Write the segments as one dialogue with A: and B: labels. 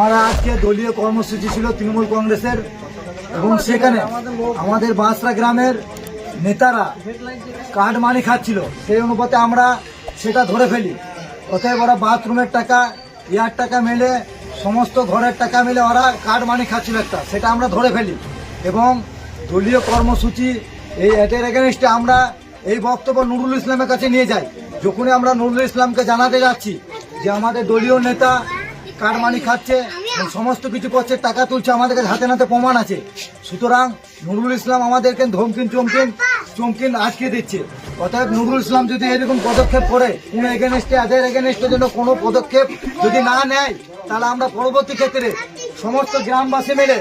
A: আমরা আজকে দলীয় কর্মসূচি ছিল তৃণমূল কংগ্রেসের এবং সেখানে আমাদের বাঁশরা গ্রামের নেতারা কার্ড মানি খাচ্ছিল। সেই অনুপাতে আমরা সেটা ধরে ফেলি। অতএব ওরা বাথরুমের টাকা, ইয়ার টাকা মেলে, সমস্ত ঘরের টাকা মিলে ওরা কার্ড মানি খাচ্ছিল একটা। সেটা আমরা ধরে ফেলি। এবং দলীয় কর্মসূচি এই এটের এগেনস্টে আমরা এই বক্তব্য নুরুল ইসলামের কাছে নিয়ে যাই। যখনই আমরা নুরুল ইসলামকে জানাতে যাচ্ছি যে আমাদের দলীয় নেতা কারমানি খাচ্ছে? সমস্ত কিছু করছে টাকা তুলছে আমাদের কাছে হাতে নাতে প্রমাণ আছে। সুতরাং নুরুল ইসলাম আমাদেরকে ধমকিন চমকিন চমকিন আটকে দিচ্ছে। অতএব নুরুল ইসলাম যদি এরকম পদক্ষেপ করে কোনো এগেনস্টে আদের এগেনস্টে জন্য কোনো পদক্ষেপ যদি না নেয় তাহলে আমরা পরবর্তী ক্ষেত্রে সমস্ত গ্রামবাসী মিলে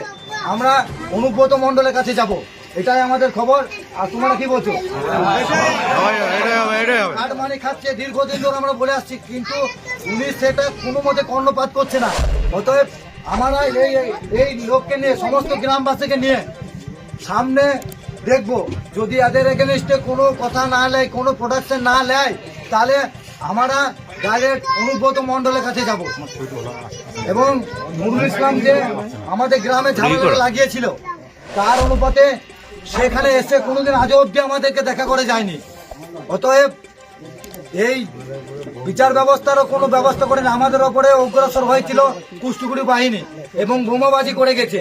A: আমরা অনুব্রত মণ্ডলের কাছে যাব। এটাই আমাদের খবর। আর তোমরা কি বলছো? কাঠ মানে খাচ্ছে? দীর্ঘদিন ধরে আমরা বলে আসছি কিন্তু উনি সেটা কোনো মতে কর্ণপাত করছে না। অতএব আমরা এই এই লোককে নিয়ে সমস্ত গ্রামবাসীকে নিয়ে সামনে দেখব। যদি এদের এগেনস্টে কোনো কথা না নেয় কোনো প্রোডাকশন না নেয় তাহলে আমরা ডাইরেক্ট অনুব্রত মণ্ডলের কাছে যাব। এবং নুরুল ইসলাম যে আমাদের গ্রামে ঝামেলা লাগিয়েছিল তার অনুপাতে সেখানে এসে কোনোদিন আজও অব্দি আমাদেরকে দেখা করে যায়নি। অতএব এই বিচার ব্যবস্থারও কোনো ব্যবস্থা করেন। আমাদের ওপরে অগ্রসর হয়েছিল কুষ্টিগুড়ি বাহিনী এবং বোমাবাজি করে গেছে।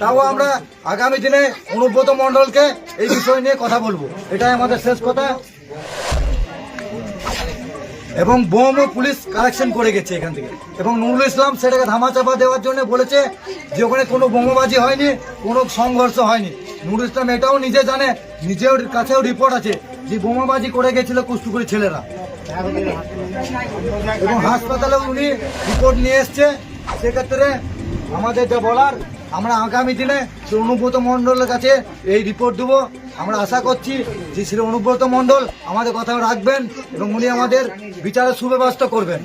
A: তাও আমরা আগামী দিনে অনুব্রত মণ্ডলকে এই বিষয় নিয়ে কথা বলব। এটাই আমাদের শেষ কথা। এবং বোমও পুলিশ কালেকশন করে গেছে এখান থেকে। এবং নুরুল ইসলাম সেটাকে ধামাচাপা দেওয়ার জন্য বলেছে যে ওখানে কোনো বোমাবাজি হয়নি, কোনো সংঘর্ষ হয়নি। নুরুল ইসলাম এটাও নিজে জানে, নিজের কাছেও রিপোর্ট আছে যে বোমাবাজি করে গেছিল কুষ্টুকুরি ছেলেরা। এবং হাসপাতালে উনি রিপোর্ট নিয়ে এসছে, সেক্ষেত্রে আমাদের যা বলার, আমরা আগামী দিনে শ্রী অনুব্রত মণ্ডলের কাছে এই রিপোর্ট দেবো। আমরা আশা করছি যে শ্রী অনুব্রত মণ্ডল আমাদের কথা রাখবেন এবং উনি আমাদের বিচারের সুব্যবস্থা করবেন।